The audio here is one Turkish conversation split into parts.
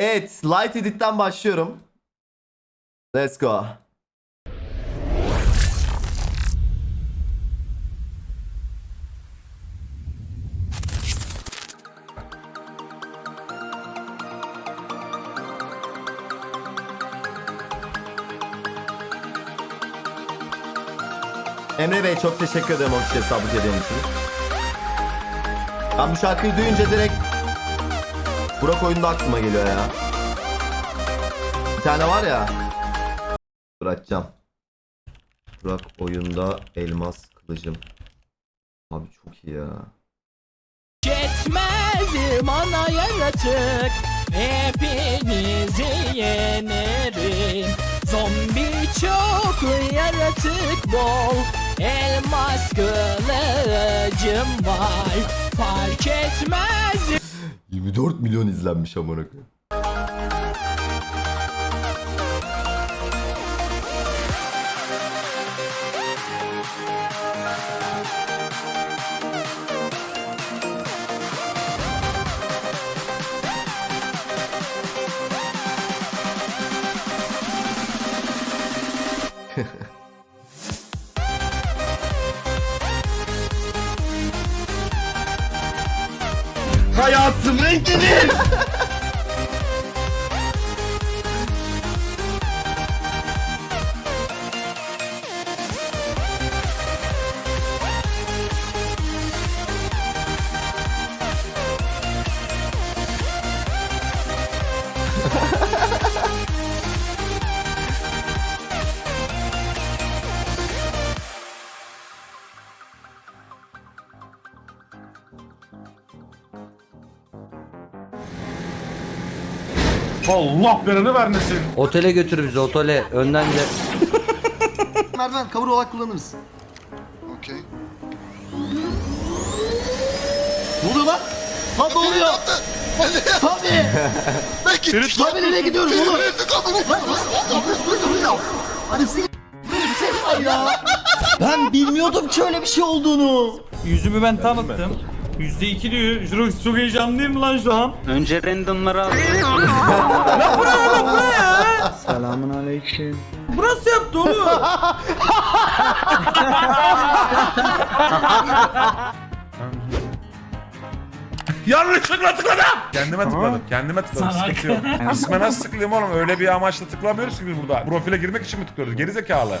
Evet, Light Edit'ten başlıyorum. Let's go. Emre Bey çok teşekkür ederim o kişiye sabit için. Ben bu şarkıyı duyunca direkt Burak oyunda aklıma geliyor ya. Bir tane var ya. Bırakacağım. Burak oyunda elmas kılıcım. Abi çok iyi ya. Yetmezim ana yaratık Hepinizi yenerim Zombi çok yaratık bol Elmas kılıcım var Fark etmez 24 milyon izlenmiş amına koyayım. Hayatım renklidir. Allah belanı vermesin. Otele götür bizi otele. Önden gel. Merdiven cover olarak kullanırız. Okey. Ne oluyor lan? Lan ne oluyor? Tabii. Ben gittim. Tabii nereye gidiyoruz oğlum? Hadi s*** Böyle bir şey var ya? Ben bilmiyordum ki öyle bir şey olduğunu. Yüzümü ben tanıttım. Yüzde iki diyor. Çok, çok heyecanlıyım lan şu an. Önce randomları al. Burası yaptı oğlum. Yanlışlıkla tıkladım. Kendime tıkladım. Kendime tıkladım. Sıkıntı yok. İsme nasıl tıklayayım oğlum? Öyle bir amaçla tıklamıyoruz ki biz burada. Profile girmek için mi tıklıyoruz? Geri zekalı.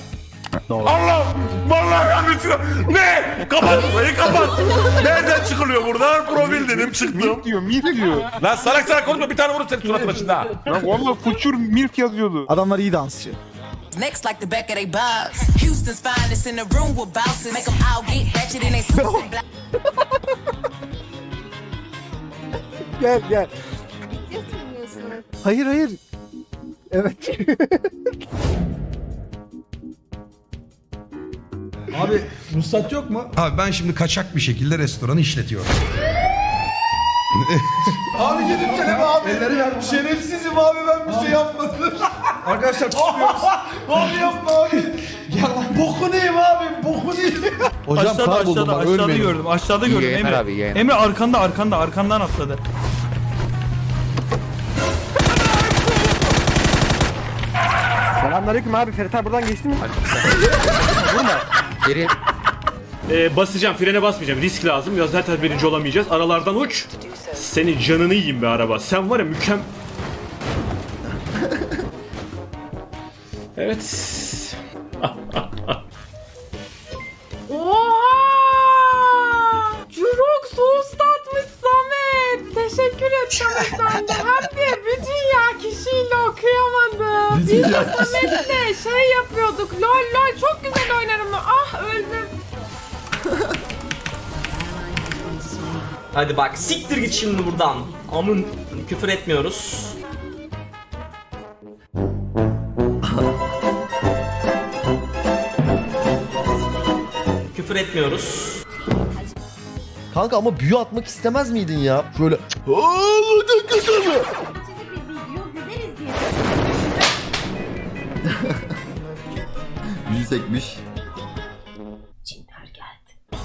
Allah! Vallahi yanlışlıkla. Ne? Kapat burayı kapat. Nereden çıkılıyor buradan? Profil dedim çıktım. diyor, milf diyor. Lan salak salak konuşma bir tane vurur senin suratına şimdi ha. Lan valla fuçur milf yazıyordu. Adamlar iyi dansçı. Necks like the back of they bobs. Houston's finest in the room with bouncers. Make them all get ratchet in they suits and black. Gel gel. Hayır hayır. Evet. Abi ruhsat yok mu? Abi ben şimdi kaçak bir şekilde restoranı işletiyorum. Abi gidip kelime abi. Elleri ver. Şerefsizim abi ben bir şey yapmadım. Arkadaşlar tutuyoruz. abi yapma abi. Ya bokunu yiyeyim abi bokunu yiyeyim. Hocam aşağıda kayboldum aşağıda ben aşağıda ölmeyin. gördüm. Aşağıda gördüm Emre. Emre arkanda arkanda arkandan atladı. Selamünaleyküm abi. Ferit abi buradan geçti mi? Ee, basacağım frene basmayacağım risk lazım ya zaten birinci olamayacağız aralardan uç Senin canını yiyeyim be araba sen var ya mükem Evet Oha! Jurok sos atmış Samet. Teşekkür sen de. Hem de bir dünya kişiyle okuyamadım. Biz de Samet'le şey yapıyorduk. Lol lol çok güzel oynarım. Ah öldüm. Hadi bak siktir git şimdi buradan. Amın küfür etmiyoruz. küfür etmiyoruz. Kanka ama büyü atmak istemez miydin ya? Şöyle. Büyü sekmiş.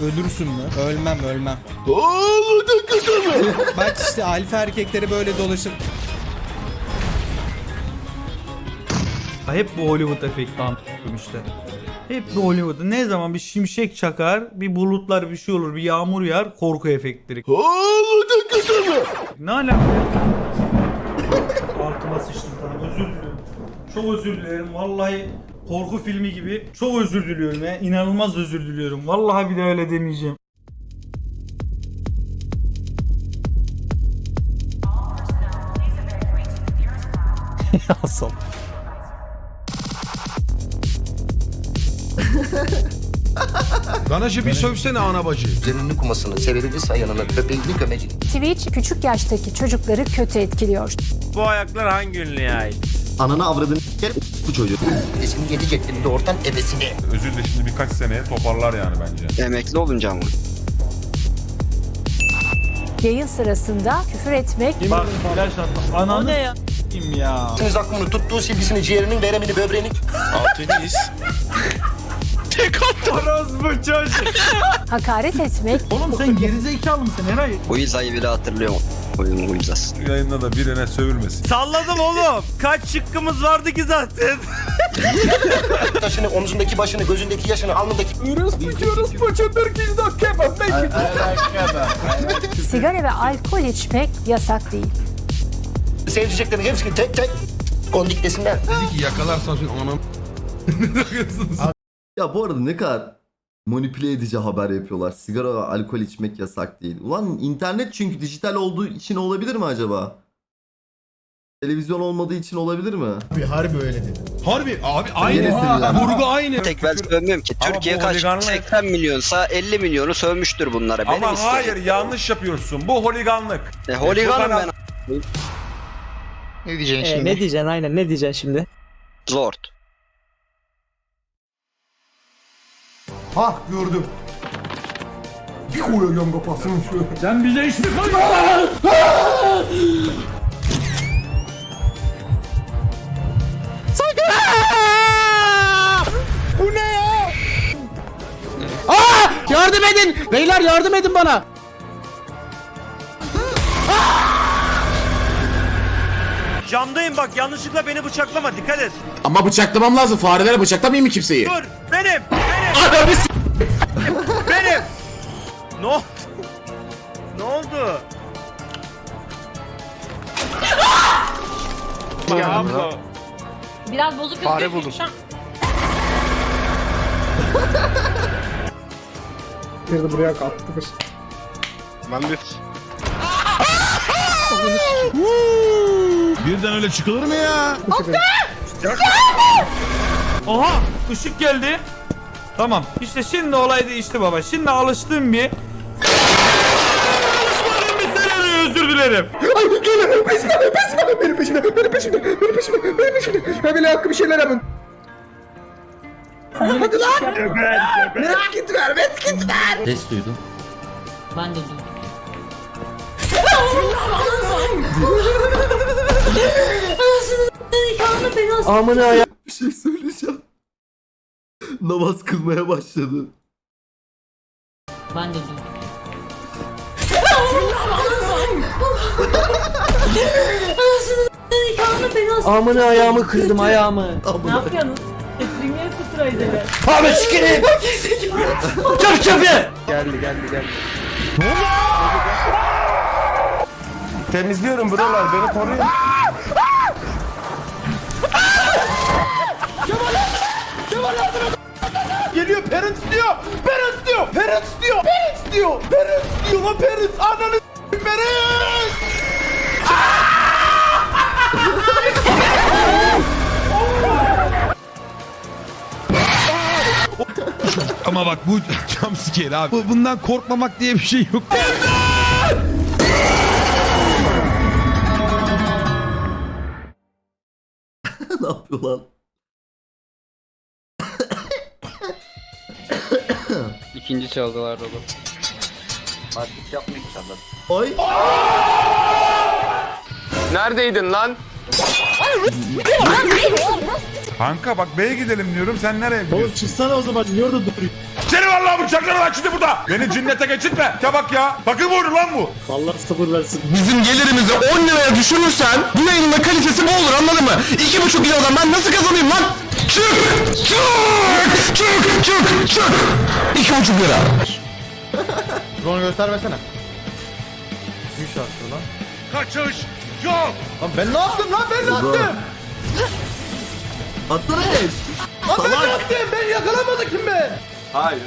Ölürsün mü? Ölmem ölmem. Bak işte alfa erkekleri böyle dolaşır. Hep bu Hollywood efekti anlatıyorum işte. Hep bu Hollywood. Ne zaman bir şimşek çakar, bir bulutlar bir şey olur, bir yağmur yağar, korku efektleri. Ne alaka? Altıma sıçtım tamam özür diliyorum. Çok özür dilerim vallahi korku filmi gibi. Çok özür diliyorum ya. İnanılmaz özür diliyorum. Vallahi bir de öyle demeyeceğim. Ganajı bir sövsene ana bacı. Üzerinin kumasını, sebebi sayanını, köpeğini, kömeci. Twitch küçük yaştaki çocukları kötü etkiliyor. Bu ayaklar hangi ünlüye ait? Ananı avradını bu çocuğu. Sesini yedi ceddini doğurtan ebesini. Özür de şimdi birkaç seneye toparlar yani bence. Emekli olunca ama. Yayın sırasında küfür etmek Bak atma. Ananı ya? Kim ya? Siz aklını tuttuğu silgisini, ciğerinin, veremini, böbreğini. Alteniz. Orospu çocuk. hakaret etmek Oğlum sen gerizekalı mısın Eray? O izayı bile hatırlıyorum. İzası. Yayında da birine sövülmesin. Salladım oğlum. Kaç şıkkımız vardı ki zaten? Taşını, omzundaki başını, gözündeki yaşını, alnındaki... sigara ve alkol içmek yasak değil. Sevdiceklerin hepsini tek tek kondik desinler. Dedi ki yakalarsan anam. Ya bu arada ne kadar manipüle edici haber yapıyorlar. Sigara ve alkol içmek yasak değil. Ulan internet çünkü dijital olduğu için olabilir mi acaba? Televizyon olmadığı için olabilir mi? Harbi abi Neresi aynı. ya? Vurgu aynı. Tek ben sövmüyorum ki. Ama Türkiye bu kaç? holiganlık- 80 milyonsa 50 milyonu sövmüştür bunlara. Benim Ama isteğim. hayır yanlış yapıyorsun. Bu holiganlık. E, holiganım ben. Ne diyeceksin şimdi? ne diyeceksin aynen ne diyeceksin şimdi? Zord. Ha gördüm. Bir koyacağım kafasını şöyle. Sen bize iş mi Yardım edin! Beyler yardım edin bana! Camdayım bak yanlışlıkla beni bıçaklama dikkat et. Ama bıçaklamam lazım. Farelere bıçaklamayayım mı kimseyi? Dur benim benim. benim. Ne oldu? Ne oldu? Biraz bozuk Fare buldum. buraya kalktık. Ben bir... Birden öyle çıkılır mı ya? Aha ışık geldi. Tamam işte şimdi olay değişti baba. Şimdi alıştığım bir Alışmadığım bir senaryo özür dilerim. Benim peşimde, benim peşimde, benim peşimde, benim peşimde. Ben bile hakkı bir şeyler yapın. Hadi lan! Medkit ver, medkit ver! Ses duydum. Ben de duydum. Amına ya. Bir şey söyleyeceğim. Namaz kılmaya başladı. Ben de duydum. Amına ayağımı kırdım ayağımı. Ne yapıyorsunuz? Esrimeye sıtıra edelim. Abi sikerim! Çöp çöpü! Geldi geldi geldi. Temizliyorum buralar beni koruyun. Geliyor parents diyor. Parents diyor. Parents diyor. Parents diyor. Parents diyor lan parents. Ananı parents. Ama bak bu jumpscare abi. Bu- Bundan korkmamak diye bir şey yok. ne yapıyor lan? İkinci çalgılar dolu. Artık yapmayın inşallah. Ay. Neredeydin lan? Kanka bak B'ye gidelim diyorum sen nereye gidiyorsun? Oğlum çıksana o zaman. Niye orada duruyor? Seni vallahi bıçaklarım açtı burada. Beni cinnete geçirtme. Ya bak ya. Takım oyunu lan bu. Allah sabır versin. Bizim gelirimizi 10 liraya düşürürsen bu yayının da kalitesi bu olur anladın mı? 2,5 liradan ben nasıl kazanayım lan? Çık! Çık! Çık! Çık! Çık! 2,5 lira. Drone göstermesene. Bir şartlı lan. Kaçış yok. Lan ben ne yaptım lan ben ne yaptım? Atsana geç. Lan ben ne yaptım? Ben yakalamadı kim be? Hayır.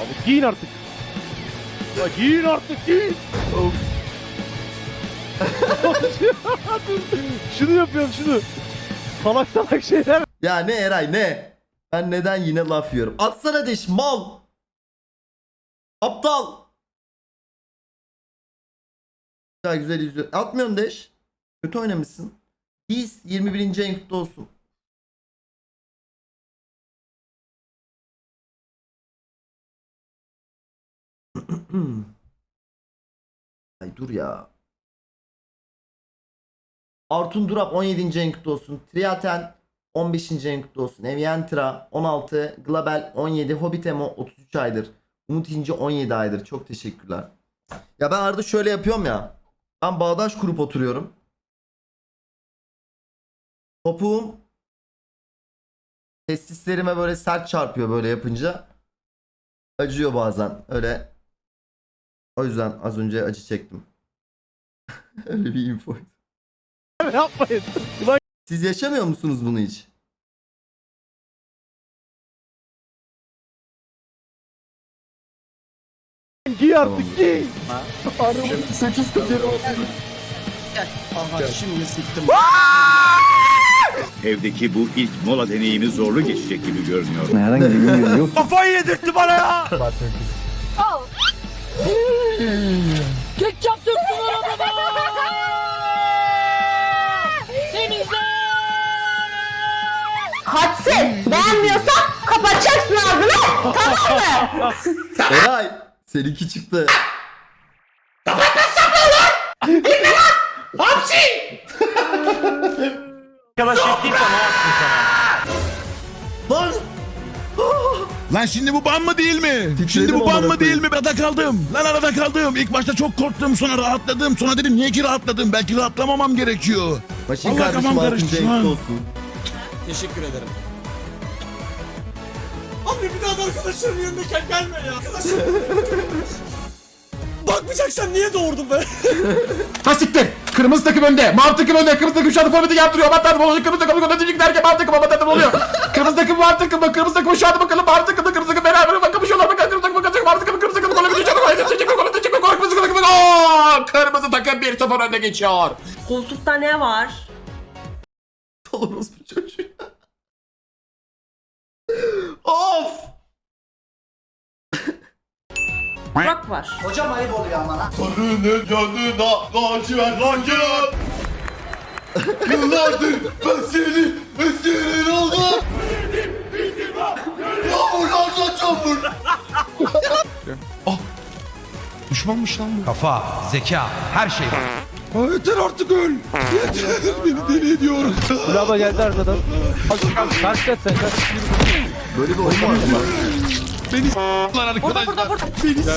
Abi giyin artık. Ya giyin artık giyin. şunu yapıyorum şunu. Salak salak şeyler. Ya ne Eray ne? Ben neden yine laf yiyorum? Atsana deş mal. Aptal. Güzel güzel izliyor. Atmıyorsun deş. Kötü oynamışsın. Biz 21. en kutlu olsun. Ay dur ya. Artun Durap 17. en kutlu olsun. Triaten 15. en kutlu olsun. Evientra 16. Glabel 17. Hobbitemo 33 aydır. Umut İnci 17 aydır. Çok teşekkürler. Ya ben arada şöyle yapıyorum ya. Ben bağdaş kurup oturuyorum. Topuğum testislerime böyle sert çarpıyor böyle yapınca. Acıyor bazen. Öyle. O yüzden az önce acı çektim. Öyle bir info. Yapmayın. Siz yaşamıyor musunuz bunu hiç? Giy artık giy. Evdeki bu ilk mola deneyimi zorlu geçecek gibi görünüyor. Kafayı yedirtti bana ya. Ketçap döktün arabama. Temizle. Hadsiz. Beğenmiyorsan kapatacaksın ağzını. Tamam mı? Eray seninki çıktı. Arkadaş çektiğim sana Lan şimdi bu ban mı değil mi? Titredim Şimdi bu ban mı değil mi? Arada kaldım. Lan arada kaldım. İlk başta çok korktum sonra rahatladım. Sonra dedim niye ki rahatladım? Belki rahatlamamam gerekiyor. Maşin Allah kardeşim kafam 6. karıştı şu an. olsun. Teşekkür ederim. Abi bir daha da arkadaşlarımın yanındayken gelme ya. Arkadaşlar. Bakmayacaksan niye doğurdun be? Ha siktir. Kırmızı takım önde. Mavi takım önde. Kırmızı takım şu anda forveti yaptırıyor. Aman tanrım olacak. Kırmızı takım önde diyecek derken mavi takım aman tanrım oluyor. kırmızı takım mavi takım mı? Kırmızı takım şu anda bakalım. Mavi takım da kırmızı takım beraber bakın kapışıyorlar. Bakın kırmızı takım bakın. Mavi takım kırmızı takım. Bir bir bir çocuk. Kırmızı takım. Kırmızı takım 1-0 önde geçiyor. Koltukta ne var? Orospu çocuğu. of! Burak var. Sarının canına lacivert lacivert. Yıllardır ben senin esirin oldum. Yağmurlarda çamur. Düşmanmış lan bu. Kafa, zeka, her şey var. yeter artık öl. Yeter beni deli ediyor. Bravo geldi arkadan. Kaç kaç sen kaç. Böyle bir oyun var mı? Beni s**lar arkadaşlar. Burada burada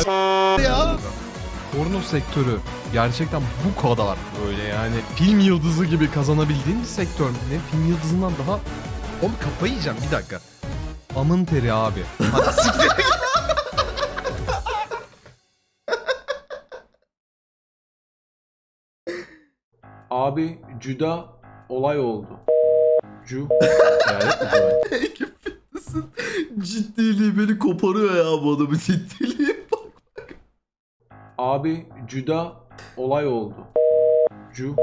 burada. ya. Porno sektörü gerçekten bu kadar böyle yani film yıldızı gibi kazanabildiğin bir sektör mü? Ne film yıldızından daha... Oğlum kafayı yiyeceğim bir dakika. Amın teri abi. Hadi siktir. Abi cüda olay oldu. Cu. Ekip fitness'ın ciddiliği beni koparıyor ya bu adamın ciddiliği. Abi cüda olay oldu. Cu.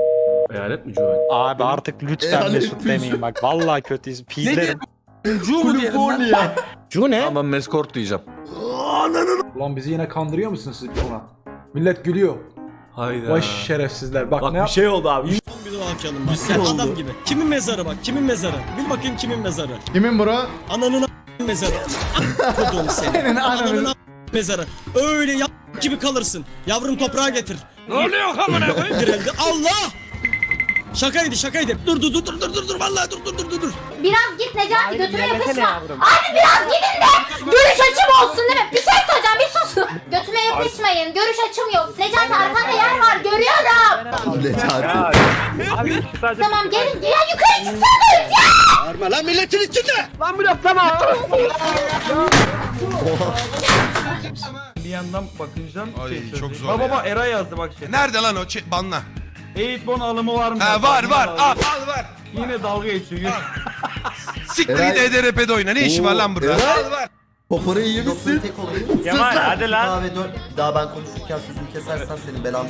Eyalet mi Cu? Abi artık lütfen Eyalet Mesut gücü. demeyin bak. Vallahi kötüyüz. Pizlerim. Kaliforniya. Cu ne? Ama meskort diyeceğim. Ulan bizi yine kandırıyor musunuz siz buna? Millet gülüyor. Hayda. Vay şerefsizler. Bak, Bak ne bir şey oldu abi. Bir şey oldu. Adam gibi. Kimin mezarı bak? Kimin mezarı? Bil bakayım kimin mezarı? Kimin bura? Ananın a- mezarı. Kodum seni. Ananın a- mezarı. Öyle ya gibi kalırsın. Yavrum toprağa getir. Ne oluyor amına koyayım? Allah! Şakaydı şakaydı. Dur dur dur dur dur dur dur vallahi dur dur dur dur dur. Biraz git Necati götüme yapışma. Abi biraz gidin de görüş açım olsun değil mi? Bir şey söyleyeceğim bir susun. Götüme yapışmayın. Görüş açım yok. Necati arkanda yer var görüyorum. Necati. Tamam gelin ya yukarı çıksana. Ya! Bağırma lan milletin içinde. Bir yandan bakacağım. Ay, şey çok söyleyeyim. zor Baba ya. baba Era yazdı bak şey. Nerede lan o? Ç- banla. Eğitmen alımı var mı? Ha var var. Al al var. Yine dalga geçiyor. Siktir git EDRP'de oyna. Ne işi var lan burada? Al var. Popora iyi misin? Tek. Kemal hadi lan. Kahve dört. Bir daha ben konuşurken sözümü kesersen senin belan.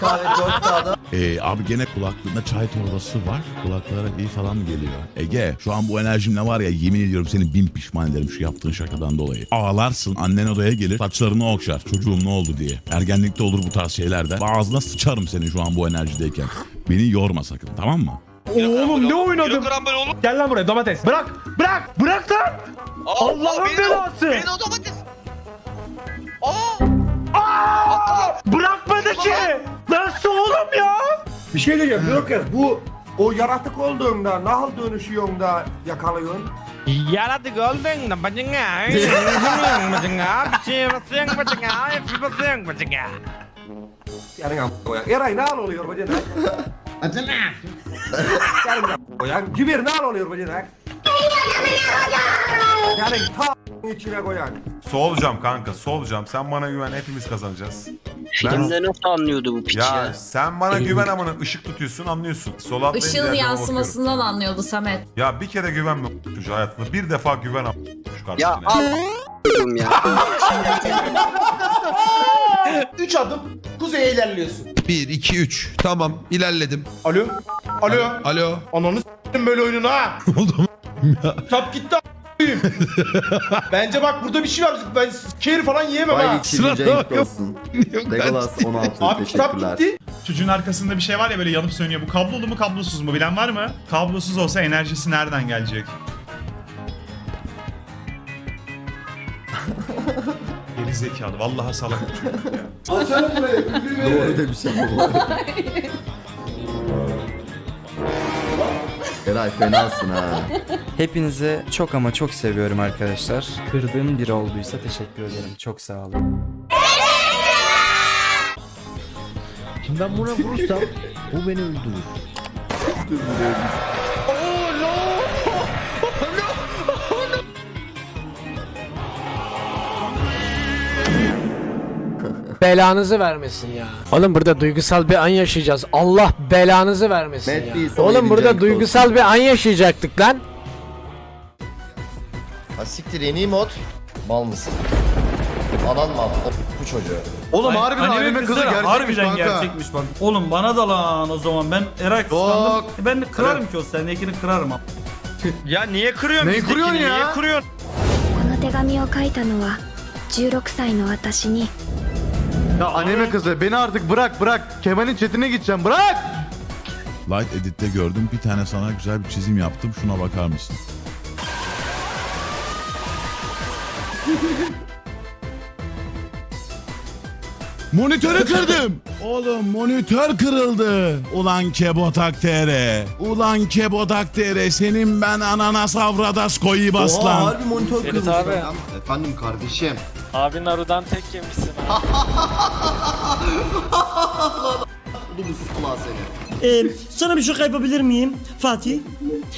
Kahve dört kağıda. Ee, abi gene kulaklığında çay torbası var. Kulaklara iyi falan geliyor. Ege şu an bu enerjimle var ya yemin ediyorum seni bin pişman ederim şu yaptığın şakadan dolayı. Ağlarsın annen odaya gelir saçlarını okşar çocuğum ne oldu diye. Ergenlikte olur bu tarz şeylerde. Ağzına sıçarım senin şu an bu enerjideyken. Beni yorma sakın tamam mı? Oğlum ne oynadım? Gel lan buraya domates. Bırak. Bırak. Bırak lan. Allah'ın belası. o domates. Bırakmadı ki. Nasıl oğlum ya? Bir şey diyeceğim Lucas bu o yaratık olduğunda nasıl dönüşüyorsun da yakalıyorsun? Yaratık oldun da bacına. Bacına. Bir şey basın bacına. Hep basın bacına. Yani koyan. Eray ne oluyor bacana? Acına. Yani koyan. Cibir ne oluyor bacana? Yani ta içine koyan. Solcam kanka solcam. Sen bana güven hepimiz kazanacağız. Filmde nasıl anlıyordu bu piç Ya sen bana güven amına ışık tutuyorsun anlıyorsun. Sol atlayınca Işığın her zaman yansımasından anlıyordu Samet. bakıyorum. Ya bir kere güvenme çocuğa hayatında. Bir defa güven am- şu kardeşine. Ya al ya. 3 adım kuzeye ilerliyorsun. 1, 2, 3. Tamam ilerledim. Alo. Alo. Alo. Ananı s**tim böyle oyunun ha. Oldu Tap gitti a**ayım. Bence bak burada bir şey var. Ben keri falan yiyemem Vay ha. geçirin Cenk olsun. Legolas 16 Tap teşekkürler. gitti. Çocuğun arkasında bir şey var ya böyle yanıp sönüyor. Bu kablolu mu kablosuz mu bilen var mı? Kablosuz olsa enerjisi nereden gelecek? Geri zekalı. Vallahi salak bir çocuk ya. Doğru şey bu. Eray fenasın ha. Hepinizi çok ama çok seviyorum arkadaşlar. Kırdığım biri olduysa teşekkür ederim. Çok sağ olun. Şimdi ben buna vurursam bu beni öldürür. Belanızı vermesin ya. Oğlum burada duygusal bir an yaşayacağız. Allah belanızı vermesin Matt ya. Lee, sana Oğlum yedi burada Cenk duygusal olsun. bir an yaşayacaktık lan. Ha siktir yeni mod. Mal mısın? Anan mal. O, bu çocuğu. Oğlum Ay- harbiden anime kızı gerçekmiş harbiden kanka. gerçekmiş bak. Oğlum bana da lan o zaman ben Eray kıskandım. E Ben de kırarım ki o sendekini kırarım. Ya niye kırıyorsun? Neyi bizdekini? kırıyorsun ya? Niye kırıyorsun? この手紙を書いたのは16歳の私に ya anime kızı beni artık bırak bırak. Kemal'in chatine gideceğim bırak. Light Edit'te gördüm bir tane sana güzel bir çizim yaptım şuna bakar mısın? Monitörü kırdım. Oğlum monitör kırıldı. Ulan Kebotak TR. Ulan Kebotak TR. Senin ben ananas avradas koyu Oha lan. harbi monitör kırılmış. lan. Efendim kardeşim. Abi Naru'dan tek yemişsin. Bu mutsuz kulağı seni. Ee, sana bir şaka yapabilir miyim Fatih?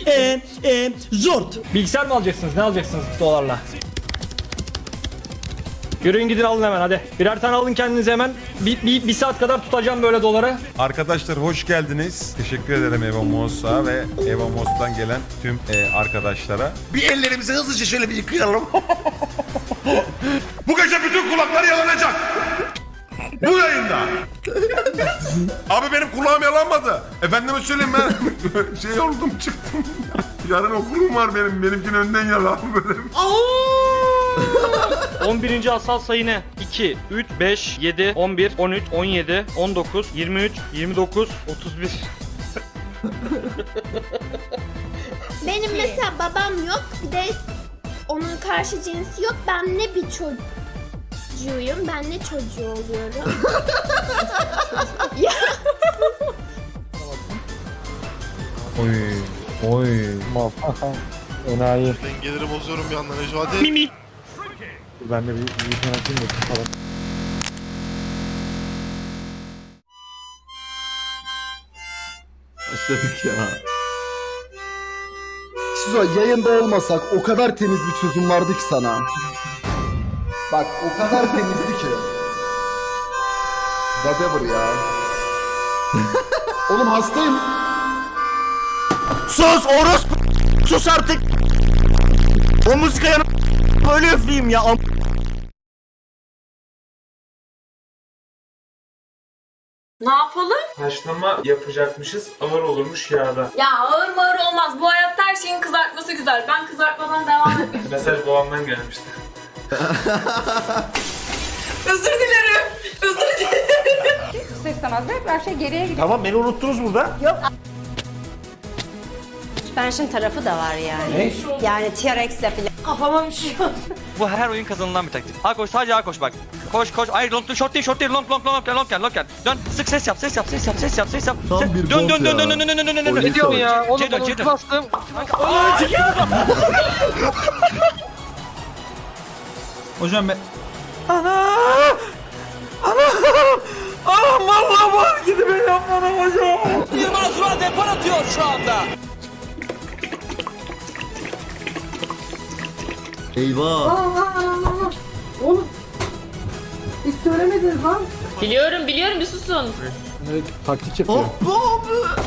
Ee, e, zort. Bilgisayar mı alacaksınız? Ne alacaksınız dolarla? Yürüyün gidin alın hemen hadi. Birer tane alın kendinize hemen. Bir, bir, bir saat kadar tutacağım böyle doları. Arkadaşlar hoş geldiniz. Teşekkür ederim Eva Mos'a ve Eva Mos'tan gelen tüm e, arkadaşlara. Bir ellerimizi hızlıca şöyle bir yıkayalım. Bu gece bütün kulaklar yalanacak. Bu yayında. Abi benim kulağım yalanmadı. Efendime söyleyeyim ben şey oldum çıktım. Yarın okulum var benim. Benimkinin önden yalan böyle. 11. asal sayı ne? 2, 3, 5, 7, 11, 13, 17, 19, 23, 29, 31. Benim mesela babam yok bir de onun karşı cinsi yok. Ben ne bir çocuğuyum. Ben ne çocuğu oluyorum. ya Oy. Oy. Enayi. Dengeleri bozuyorum bir yandan Ejo hadi. Mimi. Ben de bir bir tane atayım da falan. Başladık ya. Sizo yayında olmasak o kadar temiz bir çözüm vardı ki sana. Bak o kadar temizdi ki. Whatever ya. Oğlum hastayım. Sus orospu. Sus artık. O müzikaya böyle üfleyeyim ya. Ne yapalım? Haşlama yapacakmışız. Ağır olurmuş yağda. Ya ağır mağır olmaz. Bu hayatta her şeyin kızartması güzel. Ben kızartmadan devam etmek Mesaj babamdan gelmişti. Özür dilerim. Özür dilerim. İster istemez de her şey geriye gidiyor. Tamam beni unuttunuz burada. Suspension tarafı da var yani. Yani TRX'le falan. Kafama bir şey Bu her oyun kazanılan bir taktik. A koş sadece A koş bak. Koş koş. Hayır long short değil short değil long long long long long long long Dön sık ses yap ses yap ses yap ses yap ses yap. Tam bir Dön dön dön dön dön dön dön dön dön. Oyun Ne diyorsun savaşı. ya? Oğlum ben ulti bastım. Hocam ben... Ana! Ana! Anam vallahi var gidip ben yapmadım hocam. Yılmaz Vural depar atıyor şu anda. Eyvah. Biliyorum biliyorum bir susun. Taktik yapıyor. Çözümü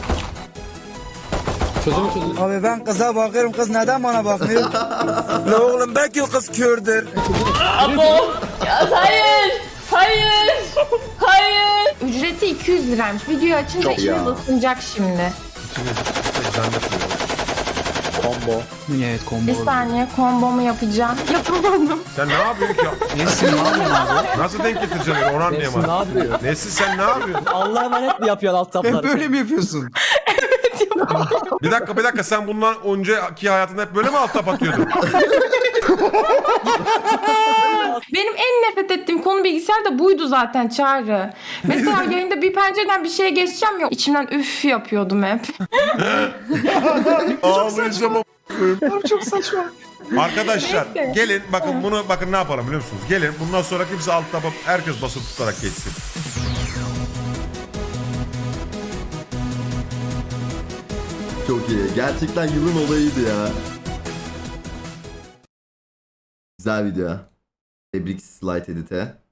çözüm. Abi ben kıza bakıyorum kız neden bana bakmıyor? La oğlum belki kız kördür. Abo. Ya, hayır. Hayır. Hayır. Ücreti 200 liraymış. Videoyu açınca içimiz ısınacak şimdi. Combo. Evet combo. Bir saniye kombomu yapacağım. Yapamadım. Sen ne yapıyorsun ki? Nesin ne yapıyorsun abi? Nasıl denk getireceksin onu onu anlayamadım. yapıyor? Nesin sen ne yapıyorsun? Allah'a emanet mi yapıyorsun alt Hep böyle mi yapıyorsun? Bir dakika bir dakika sen bundan önceki hayatında hep böyle mi alt tap atıyordun? Benim en nefret ettiğim konu bilgisayar da buydu zaten Çağrı. Mesela yayında bir pencereden bir şeye geçeceğim ya içimden üf yapıyordum hep. Ağlayacağım Çok saçma. Arkadaşlar Neyse. gelin bakın bunu bakın ne yapalım biliyor musunuz? Gelin bundan sonra kimse alt taba herkes basıp tutarak geçsin. Çok iyi. Gerçekten yılın olayıydı ya. Güzel video. Tebrik Slide Edit'e.